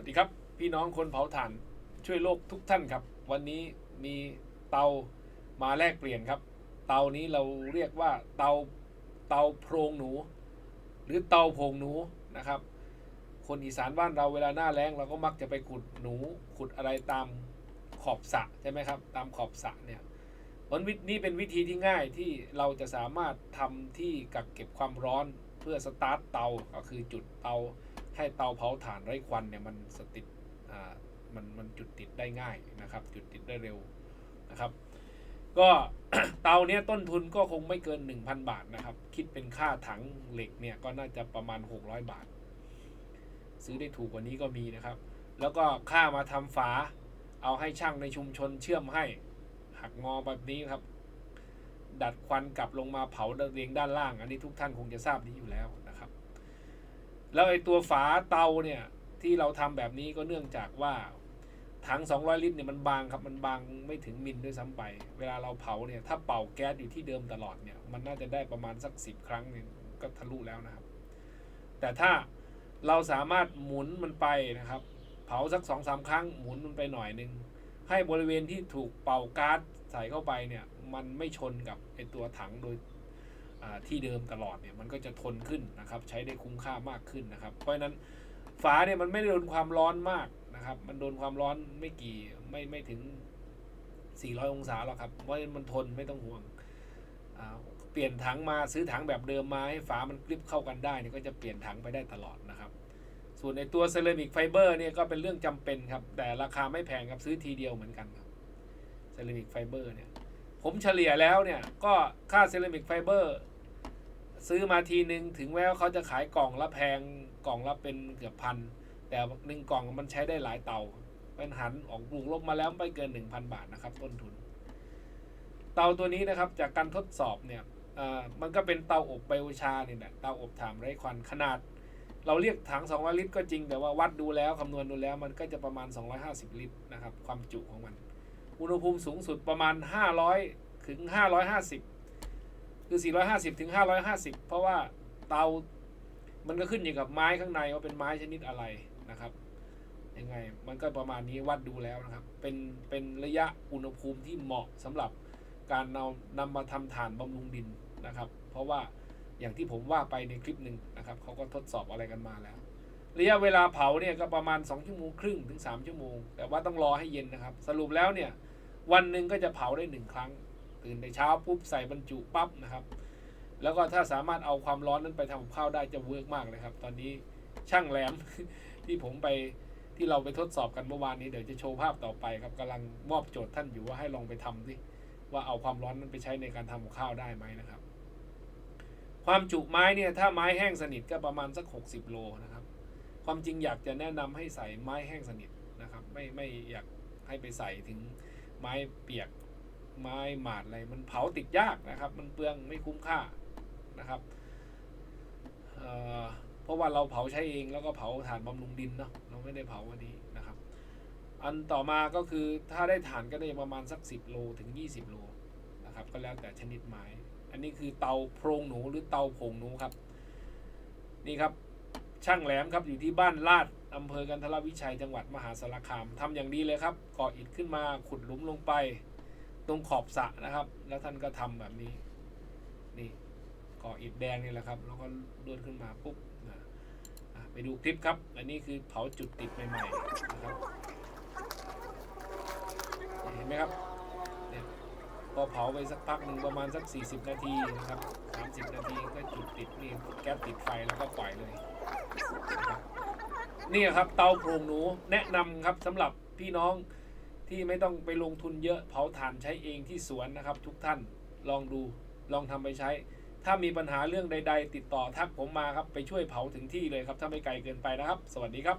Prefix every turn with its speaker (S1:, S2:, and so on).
S1: วัสดีครับ พี่น้องคนเผาถ่านช่วยโลกทุกท่านครับ วันนี้มีเตามาแลกเปลี่ยนครับ เตานี้เราเรียกว่าเตาเตาโพรงหนู หรือเตาโพรงหนูนะครับ คนอีสานบ้านเราเวลาหน้าแล้งเราก็มักจะไปขุดหนูขุดอะไรตามขอบสระใช่ไหมครับ ตามขอบสระเนี่ยวันนี่เป็นวิธีที่ง่ายที่เราจะสามารถทำที่กักเก็บความร้อนเพื่อสตาร์ทเตาก็คือจุดเตา ให้เตาเผาถ่านไร้ควันเนี่ยมันสติดอ่ามันมันจุดติดได้ง่ายนะครับ จุดติดได้เร็วนะครับ ก็เตาเนี้ยต้นทุนก็คงไม่เกิน 1,000 บาทนะครับ คิดเป็นค่าถังเหล็กเนี่ยก็น่าจะประมาณ 600 บาท ซื้อได้ถูกกว่านี้ก็มีนะครับ แล้วก็ค่ามาทำฝา เอาให้ช่างในชุมชนเชื่อมให้ หักงอแบบนี้ครับ ดัดควันกลับลงมาเผาเรียงด้านล่าง อันนี้ทุกท่านคงจะทราบนี้อยู่แล้วนะครับ แล้วไอ้ตัวฝาเตาเนี่ยที่เราทำแบบนี้ก็เนื่องจากว่าถัง 200 ลิตรเนี่ยมันบางครับมันบางไม่ถึงมิลด้วยซ้ำไป เวลาเราเผาเนี่ยถ้าเป่าแก๊สอยู่ที่เดิมตลอดเนี่ยมันน่าจะได้ประมาณสัก 10 ครั้งเนี่ยก็ทะลุแล้วนะครับ แต่ถ้าเราสามารถหมุนมันไปนะครับ เผาสัก2อสาครั้งหมุนมันไปหน่อยนึงให้บริเวณที่ถูกเป่าก๊าซใส่เข้าไปเนี่ยมันไม่ชนกับไอตัวถังโดย ที่เดิมตลอดเนี่ยมันก็จะทนขึ้นนะครับใช้ได้คุ้มค่ามากขึ้นนะครับ เพราะฉะนั้นฝาเนี่ยมันไม่ได้โดนความร้อนมากนะครับ มันโดนความร้อนไม่กี่ไม่ไม่ถึง 400 องศาหรอกครับ เพราะฉะนั้นมันทนไม่ต้องห่วงอ่าเปลี่ยนถังมาซื้อถังแบบเดิมมาให้ฝามันกริบเข้ากันได้เนี่ยก็จะเปลี่ยนถังไปได้ตลอดนะครับ ส่วนในตัวเซรามิกไฟเบอร์เนี่ยก็เป็นเรื่องจำเป็นครับ แต่ราคาไม่แพงครับซื้อทีเดียวเหมือนกันครับเซรามิกไฟเบอร์เนี่ย ผมเฉลี่ยแล้วเนี่ยก็ค่าเซรามิกไฟเบอร์ซื้อมาทีหนึ่งถึงแม้ว่าเขาจะขายกล่องละแพงกล่องละเป็นเกือบพัน แต่หนึ่งกล่องมันใช้ได้หลายเตา เป็นหันออกบวกลบมาแล้วไม่เกิน 1,000 บาทนะครับต้นทุน เตาตัวนี้นะครับจากการทดสอบเนี่ยมันก็เป็นเตาอบไบโอชาเนี่ยแหละเตาอบถ่านไร้ควันขนาด เราเรียกถัง200 ลิตรก็จริง แต่ว่าวัดดูแล้วคำนวณดูแล้วมันก็จะประมาณ 250 ลิตรนะครับความจุของมัน อุณหภูมิสูงสุดประมาณ 500 ถึง 550 คือ 450 ถึง 550 เพราะว่าเตา มันก็ขึ้นอยู่กับไม้ข้างในว่าเป็นไม้ชนิดอะไรนะครับยังไงมันก็ประมาณนี้วัดดูแล้วนะครับ เป็นเป็นระยะอุณหภูมิที่เหมาะสำหรับการเอานำมาทำฐานบำรุงดินนะครับ เพราะว่าอย่างที่ผมว่าไปในคลิปหนึ่งนะครับเขาก็ทดสอบอะไรกันมาแล้ว ระยะเวลาเผาเนี่ยก็ประมาณ 2 ชั่วโมงครึ่งถึง 3 ชั่วโมง แต่ว่าต้องรอให้เย็นนะครับ สรุปแล้วเนี่ย วันหนึ่งก็จะเผาได้หนึ่งครั้ง ตื่นในเช้าปุ๊บใส่บรรจุปั๊บนะครับ แล้วก็ถ้าสามารถเอาความร้อนนั้นไปทำกับข้าวได้จะเวิร์กมากเลยครับ ตอนนี้ช่างแหลมที่ผมไปที่เราไปทดสอบกันเมื่อวานนี้เดี๋ยวจะโชว์ภาพต่อไปครับกำลังมอบโจทย์ท่านอยู่ว่าให้ลองไปทำสิว่าเอาความร้อนนั้นไปใช้ในการทำกับข้าวได้ไหมนะครับ ความจุไม้เนี่ยถ้าไม้แห้งสนิทก็ประมาณสัก 60 โลนะครับ ความจริงอยากจะแนะนำให้ใส่ไม้แห้งสนิทนะครับ ไม่ไม่อยากให้ไปใส่ถึง ไม้เปียกไม้หมาดอะไรมันเผาติดยากนะครับ มันเปลืองไม่คุ้มค่านะครับเเพราะว่าเราเผาใช้เองแล้วก็เผาถ่านบำรุงดินเนาะเราไม่ได้เผาวันนี้นะครับ อันต่อมาก็คือถ้าได้ถ่านก็ได้ประมาณสัก 10 โลถึง 20 โลนะครับ ก็แล้วแต่ชนิดไม้ อันนี้คือเตาโพรงหนูหรือเตาผงหนูครับ นี่ครับ ช่างแหลมครับอยู่ที่บ้านลาดอำเภอกันทรวิชัยจังหวัดมหาสารคามทำอย่างดีเลยครับก่ออิฐขึ้นมาขุดหลุมลงไป ตรงขอบสระนะครับ แล้วท่านก็ทำแบบนี้นี่ก่ออิฐแดงนี่แหละครับ แล้วก็เลื่อนขึ้นมาปุ๊บนะไปดูคลิปครับ อันนี้คือเผาจุดติดใหม่ๆนะครับเห็นไหมครับเนี่ยพอเผาไปสักพักหนึ่งประมาณสัก 40 นาทีนะครับ 30 นาทีก็จุดติดนี่แก๊สติดไฟแล้วก็ปล่อยเลย นี่ครับเตาโครงหนูแนะนำครับสำหรับพี่น้องที่ไม่ต้องไปลงทุนเยอะเผาถ่านใช้เองที่สวนนะครับ ทุกท่านลองดูลองทำไปใช้ ถ้ามีปัญหาเรื่องใด ๆ ติดต่อทักผมมาครับไปช่วยเผาถึงที่เลยครับ ถ้าไม่ไกลเกินไปนะครับ สวัสดีครับ